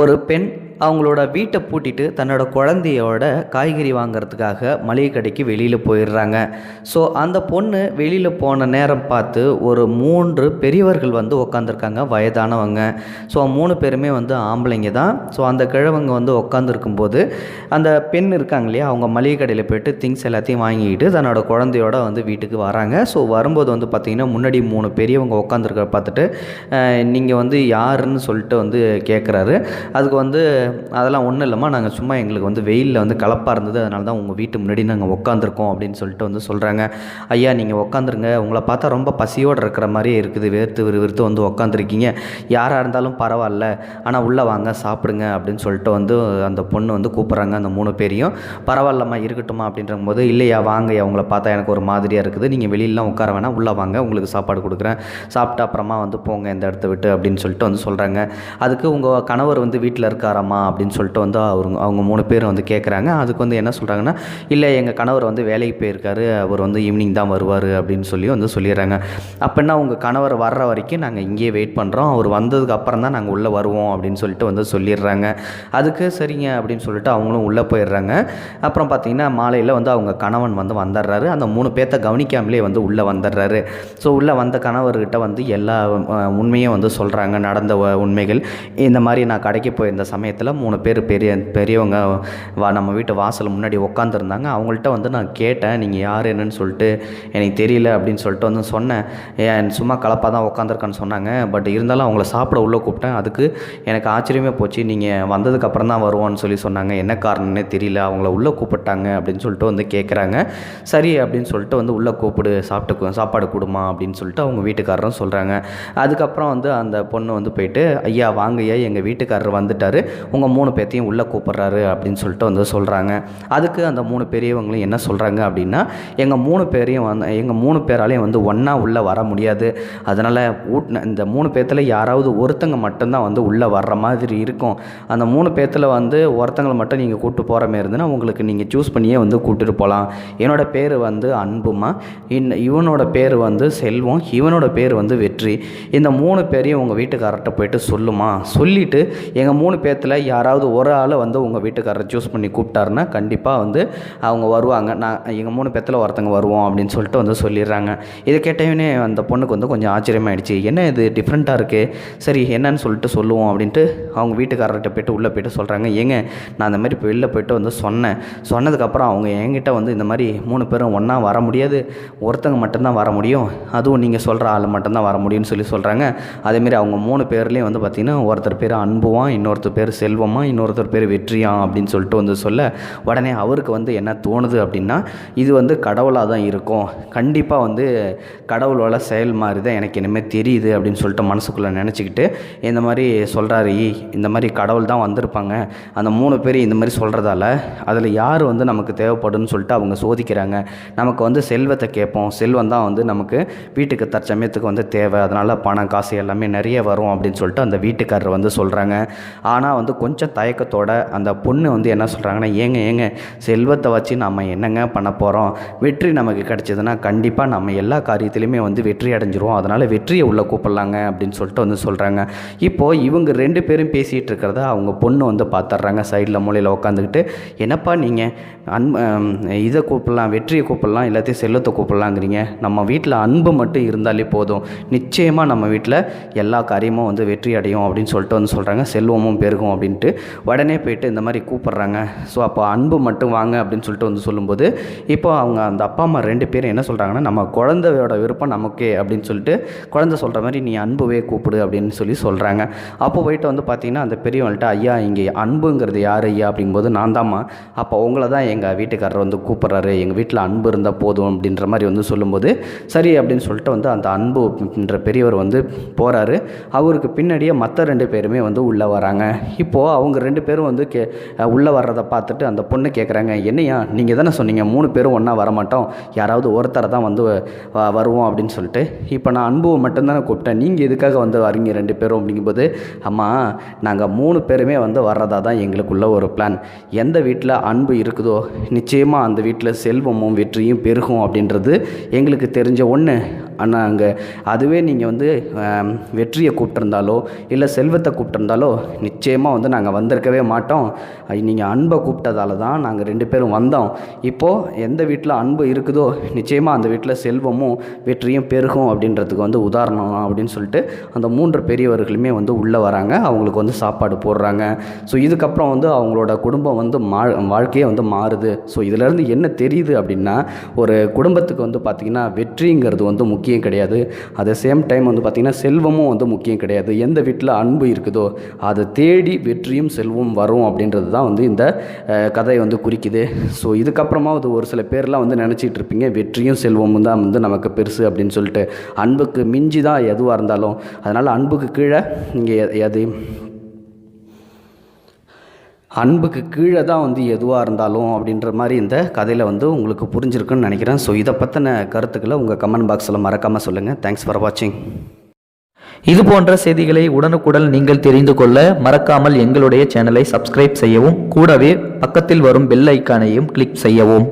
ஒரு பெண் அவங்களோட வீட்டை பூட்டிட்டு தன்னோட குழந்தையோட காய்கறி வாங்குறதுக்காக மளிகை கடைக்கு வெளியில் போயிடுறாங்க. ஸோ அந்த பொண்ணு வெளியில் போன நேரம் பார்த்து ஒரு மூன்று பெரியவர்கள் வந்து உட்காந்துருக்காங்க வயதானவங்க. ஸோ மூணு பேருமே வந்து ஆம்பளைங்க தான். ஸோ அந்த கிழவங்க வந்து உட்காந்துருக்கும்போது அந்த பெண் இருக்காங்க இல்லையா அவங்க மளிகை கடையில் போயிட்டு திங்ஸ் எல்லாத்தையும் வாங்கிக்கிட்டு தன்னோட குழந்தையோட வந்து வீட்டுக்கு வராங்க. ஸோ வரும்போது வந்து பார்த்திங்கன்னா முன்னாடி மூணு பெரியவங்க உட்காந்துருக்க பார்த்துட்டு நீங்கள் வந்து யாருன்னு சொல்லிட்டு வந்து கேட்குறாரு அதுக்கு வந்து அதெல்லாம் ஒன்றும் இல்லைம்மா. நாங்கள் சும்மா எங்களுக்கு வந்து வெயிலில் வந்து கலப்பாக இருந்தது. அதனால தான் உங்கள் வீட்டு முன்னாடி நாங்கள் உட்காந்துருக்கோம் அப்படின்னு சொல்லிட்டு வந்து சொல்கிறாங்க ஐயா நீங்கள் உட்காந்துருங்க உங்களை பார்த்தா ரொம்ப பசியோடு இருக்கிற மாதிரியே இருக்குது. வேர்த்து விறுவிறுத்து வந்து உட்காந்துருக்கீங்க யாராக இருந்தாலும் பரவாயில்ல. ஆனால் உள்ளே வாங்க சாப்பிடுங்க அப்படின்னு சொல்லிட்டு வந்து அந்த பொண்ணு வந்து கூப்பிட்றாங்க. அந்த மூணு பேரையும். பரவாயில்லம்மா இருக்கட்டுமா அப்படின்ற போது இல்லையா வாங்கய்யா உங்களை பார்த்தா எனக்கு ஒரு மாதிரியாக இருக்குது. நீங்கள் வெளியிலலாம் உட்கார வேணாம். உள்ளே வாங்க உங்களுக்கு சாப்பாடு கொடுக்குறேன். சாப்பிட்ட அப்புறமா வந்து போங்க இந்த இடத்த விட்டு அப்படின்னு சொல்லிட்டு வந்து சொல்கிறாங்க அதுக்கு உங்கள் கணவர் வந்து வந்து வீட்டில் இருக்காராம்மா அப்படின்னு சொல்லிட்டு வந்து அவங்க அவங்க மூணு பேர் வந்து கேட்குறாங்க அதுக்கு வந்து என்ன சொல்கிறாங்கன்னா இல்லை எங்கள் கணவர் வந்து வேலைக்கு போயிருக்காரு. அவர் வந்து ஈவினிங் தான் வருவார் அப்படின்னு சொல்லி வந்து சொல்லிடுறாங்க. அப்படின்னா உங்கள் கணவர் வர்ற வரைக்கும் நாங்கள் இங்கேயே வெயிட் பண்ணுறோம் அவர் வந்ததுக்கு அப்புறம் தான் நாங்கள் உள்ளே வருவோம் அப்படின்னு சொல்லிட்டு வந்து சொல்லிடுறாங்க. அதுக்கு சரிங்க அப்படின்னு சொல்லிட்டு அவங்களும் உள்ளே போயிடுறாங்க. அப்புறம் பார்த்தீங்கன்னா மாலையில் வந்து அவங்க கணவன் வந்து வந்துடுறாரு. அந்த மூணு பேர்த்த கவனிக்காமலே வந்து உள்ளே வந்துடுறாரு. ஸோ உள்ளே வந்த கணவர்கிட்ட வந்து எல்லா உண்மையும் வந்து சொல்கிறாங்க நடந்த வ- உண்மைகள். இந்த மாதிரி நான் கடைக்கு போயிருந்த சமயத்தில் மூணு பேர் பெரிய பெரியவங்க வா நம்ம வீட்டு வாசல் முன்னாடி உட்காந்துருந்தாங்க அவங்கள்ட்ட வந்து நான் கேட்டேன் நீங்கள் யார் என்னன்னு சொல்லிட்டு? எனக்கு தெரியல அப்படின்னு சொல்லிட்டு வந்து சொன்னேன். ஏன் சும்மா கலப்பாக தான் உட்காந்துருக்கேன்னு சொன்னாங்க. பட் இருந்தாலும் அவங்கள சாப்பிட உள்ளே கூப்பிட்டேன். அதுக்கு எனக்கு ஆச்சரியமே போச்சு. நீங்கள் வந்ததுக்கப்புறம் தான் வருவோன்னு சொல்லி சொன்னாங்க. என்ன காரணம்னே தெரியல. அவங்கள உள்ளே கூப்பிட்டாங்க அப்படின்னு சொல்லிட்டு வந்து கேட்குறாங்க சரி அப்படின்னு சொல்லிட்டு வந்து உள்ளே கூப்பிடு சாப்பிட்டு சாப்பாடு கொடுமா அப்படின்னு சொல்லிட்டு அவங்க வீட்டுக்காரரும் சொல்கிறாங்க அதுக்கப்புறம் வந்து அந்த பொண்ணு வந்து போயிட்டு ஐயா வாங்க ஐயா எங்கள் வீட்டுக்காரர் வந்துட்டார். உங்கள் மூணு பேர்த்தையும் உள்ளே கூப்பிட்றாரு அப்படின்னு சொல்லிட்டு வந்து சொல்கிறாங்க அதுக்கு அந்த மூணு பெரியவங்களும் என்ன சொல்கிறாங்க அப்படின்னா எங்கள் மூணு பேரையும் வந்து எங்கள் மூணு பேராலையும் வந்து ஒன்றா உள்ளே வர முடியாது. அதனால் ஊட்டின இந்த மூணு பேர்த்தில் யாராவது ஒருத்தங்க மட்டும்தான் வந்து உள்ளே வர்ற மாதிரி இருக்கும். அந்த மூணு பேர்த்தில் வந்து ஒருத்தங்களை மட்டும் நீங்கள் கூப்பிட்டு போகிற மாதிரி இருந்ததுன்னா உங்களுக்கு நீங்கள் சூஸ் பண்ணியே வந்து கூப்பிட்டுட்டு போகலாம் என்னோடய பேர் வந்து அன்புமா? இன் இவனோட பேர் வந்து செல்வம். இவனோட பேர் வந்து வெற்றி. இந்த மூணு பேரையும் உங்கள் வீட்டுக்காரர்கிட்ட போயிட்டு சொல்லுமா? சொல்லிவிட்டு எங்கள் மூணு பேர்த்தில் யாராவது ஒரு ஆளை வந்து உங்கள் வீட்டுக்காரரை சூஸ் பண்ணி கூப்பிட்டாருன்னா கண்டிப்பாக வந்து அவங்க வருவாங்க. நான் எங்கள் மூணு பேர்த்தில் ஒருத்தங்க வருவோம் அப்படின்னு சொல்லிட்டு வந்து சொல்லிடுறாங்க. இதை கேட்டவனே அந்த பொண்ணுக்கு வந்து கொஞ்சம் ஆச்சரியமாயிடுச்சு. என்ன இது டிஃப்ரெண்ட்டாக இருக்குது சரி என்னன்னு சொல்லிட்டு சொல்லுவோம் அப்படின்ட்டு அவங்க வீட்டுக்காரர்கிட்ட போயிட்டு உள்ளே போயிட்டு சொல்கிறாங்க ஏங்க நான் அந்த மாதிரி வெளில போயிட்டு வந்து சொன்னேன். சொன்னதுக்கப்புறம் அவங்க என்கிட்ட வந்து இந்த மாதிரி மூணு பேரும் ஒன்றா வர முடியாது. ஒருத்தங்க மட்டும்தான் வர முடியும். அதுவும் நீங்கள் சொல்கிற ஆள் மட்டும்தான் வர முடியும்னு சொல்லி சொல்கிறாங்க அதேமாரி அவங்க மூணு பேர்லேயும் வந்து பார்த்திங்கன்னா ஒருத்தர் பேர் அன்புவான் இன்னொருத்தர் பேர் செல்வமா இன்னொருத்தர் பேர் வெற்றியா அப்படின்னு சொல்லிட்டு வந்து சொல்ல உடனே அவருக்கு வந்து என்ன தோணுது அப்படின்னா இது வந்து கடவுளாக தான் இருக்கும். கண்டிப்பாக வந்து கடவுளோட செயல் மாதிரி தான் எனக்கு இனிமேல் தெரியுது அப்படின்னு சொல்லிட்டு மனசுக்குள்ளே நினச்சிக்கிட்டு இந்த மாதிரி சொல்கிறாரு இந்த மாதிரி கடவுள் தான் வந்திருப்பாங்க. அந்த மூணு பேர் இந்த மாதிரி சொல்கிறதால அதில் யார் வந்து நமக்கு தேவைப்படும்னு சொல்லிட்டு அவங்க சோதிக்கிறாங்க. நமக்கு வந்து செல்வத்தை கேட்போம். செல்வம் தான் வந்து நமக்கு வீட்டுக்கு தற்சமயத்துக்கு வந்து தேவை. அதனால் பணம் காசு எல்லாமே நிறைய வரும் அப்படின்னு சொல்லிட்டு அந்த வீட்டுக்காரர் வந்து சொல்கிறாங்க ஆனால் வந்து கொஞ்சம் தயக்கத்தோட அந்த பொண்ணு வந்து என்ன சொல்கிறாங்கன்னா ஏங்க ஏங்க செல்வத்தை வச்சு நம்ம என்னங்க பண்ண போகிறோம் வெற்றி நமக்கு கிடைச்சதுன்னா கண்டிப்பாக நம்ம எல்லா காரியத்திலையுமே வந்து வெற்றி அடைஞ்சிருவோம். அதனால் வெற்றியை உள்ளே கூப்பிடலாங்க அப்படின்னு சொல்லிட்டு வந்து சொல்கிறாங்க இப்போது இவங்க ரெண்டு பேரும் பேசிகிட்டு இருக்கிறத அவங்க பொண்ணு வந்து பார்த்துட்றாங்க சைடில் மூலையில் உட்காந்துக்கிட்டு என்னப்பா நீங்கள் அன் இதை கூப்பிடலாம் வெற்றியை கூப்பிடலாம் எல்லாத்தையும் செல்வத்தை கூப்பிடலாங்கிறீங்க. நம்ம வீட்டில் அன்பு மட்டும் இருந்தாலே போதும். நிச்சயமாக நம்ம வீட்டில் எல்லா காரியமும் வந்து வெற்றி அடையும் அப்படின்னு சொல்லிட்டு வந்து சொல்கிறாங்க செல்வமும் பெருகும் அப்படின்ட்டு உடனே போயிட்டு இந்த மாதிரி கூப்பிட்றாங்க. ஸோ அப்போ அன்பு மட்டும் வாங்க அப்படின்னு சொல்லிட்டு வந்து சொல்லும்போது இப்போ அவங்க அந்த அப்பா அம்மா ரெண்டு பேரும் என்ன சொல்கிறாங்கன்னா நம்ம குழந்தையோட விருப்பம் நமக்கே அப்படின்னு சொல்லிட்டு குழந்தை சொல்கிற மாதிரி நீ அன்புவே கூப்பிடு அப்படின்னு சொல்லி சொல்கிறாங்க அப்போ போயிட்டு வந்து பார்த்தீங்கன்னா அந்த பெரியவங்கள்ட்ட ஐயா இங்கே அன்புங்கிறது யார் ஐயா? அப்படிங்கும்போது நான் தாம்மா அப்போ உங்களை தான் எங்கள் வீட்டுக்காரர் வந்து கூப்பிட்றாரு. எங்கள் வீட்டில் அன்பு இருந்தால் போதும் அப்படின்ற மாதிரி வந்து சொல்லும்போது சரி அப்படின்னு சொல்லிட்டு வந்து அந்த அன்பு அப்படின்ற பெரியவர் வந்து போகிறாரு அவருக்கு பின்னாடியே மற்ற ரெண்டு பேருமே வந்து உள்ள வராங்க. இப்போது அவங்க ரெண்டு பேரும் வந்து கே உள்ளே வர்றதை பார்த்துட்டு அந்த பொண்ணு கேட்குறாங்க என்னையா நீங்கள் தானே சொன்னீங்க மூணு பேரும் ஒன்றா வரமாட்டோம். யாராவது ஒருத்தரை தான் வந்து வ- வருவோம் அப்படின்னு சொல்லிட்டு. இப்போ நான் அன்புவை மட்டும்தானே கூப்பிட்டேன். நீங்கள் எதுக்காக வந்து வரீங்க ரெண்டு பேரும் அப்படிங்கும்போது அம்மா நாங்கள் மூணு பேருமே வந்து வர்றதா தான் எங்களுக்குள்ள ஒரு பிளான். எந்த வீட்டில் அன்பு இருக்குதோ நிச்சயமாக அந்த வீட்டில் செல்வமும் வெற்றியும் பெருகும் அப்படின்றது எங்களுக்கு தெரிஞ்ச ஒன்று ஆனால் அங்கே அதுவே நீங்கள் வந்து வெற்றியை கூப்பிட்டுருந்தாலோ இல்லை செல்வத்தை கூப்பிட்டுருந்தாலோ நிச்சயமாக வந்து நாங்கள் வந்திருக்கவே மாட்டோம். நீங்கள் அன்பை கூப்பிட்டதால தான் நாங்கள் ரெண்டு பேரும் வந்தோம். இப்போது எந்த வீட்டில் அன்பு இருக்குதோ நிச்சயமாக அந்த வீட்டில் செல்வமும் வெற்றியும் பெருகும் அப்படின்றதுக்கு வந்து உதாரணம் அப்படின்னு சொல்லிட்டு அந்த மூன்று பெரியவர்களுமே வந்து உள்ளே வராங்க. அவங்களுக்கு வந்து சாப்பாடு போடுறாங்க. ஸோ இதுக்கப்புறம் வந்து அவங்களோட குடும்பம் வந்து மா வாழ்க்கையே வந்து மாறுது. ஸோ இதிலேருந்து என்ன தெரியுது அப்படின்னா ஒரு குடும்பத்துக்கு வந்து பார்த்திங்கன்னா வெற்றிங்கிறது வந்து முக்கியம் கிடையாது. அதே சேம் டைம் வந்து பார்த்திங்கன்னா செல்வமும் வந்து முக்கியம் கிடையாது. எந்த வீட்டில் அன்பு இருக்குதோ அதை தேடி வெற்றியும் செல்வம் வரும் அப்படின்றது தான் வந்து இந்த கதை வந்து குறிக்குது. ஸோ இதுக்கப்புறமா அது ஒரு சில பேர்லாம் வந்து நினச்சிட்டு இருப்பீங்க வெற்றியும் செல்வமும் தான் வந்து நமக்கு பெருசு அப்படின்னு சொல்லிட்டு. அன்புக்கு மிஞ்சி தான் எதுவாக இருந்தாலும் அதனால் அன்புக்கு கீழே நீங்கள் எது அன்புக்கு கீழே தான் வந்து எதுவாக இருந்தாலும் அப்படின்ற மாதிரி இந்த கதையில் வந்து உங்களுக்கு புரிஞ்சிருக்குன்னு நினைக்கிறேன். ஸோ இதை பற்றின கருத்துக்களை உங்கள் கமெண்ட் பாக்ஸில் மறக்காமல் சொல்லுங்கள் தேங்க்ஸ் ஃபார் வாட்சிங் இது போன்ற செய்திகளை உடனுக்குடன் நீங்கள் தெரிந்து கொள்ள மறக்காமல் எங்களுடைய சேனலை சப்ஸ்கிரைப் செய்யவும் கூடவே பக்கத்தில் வரும் பெல் ஐக்கானையும் கிளிக் செய்யவும்.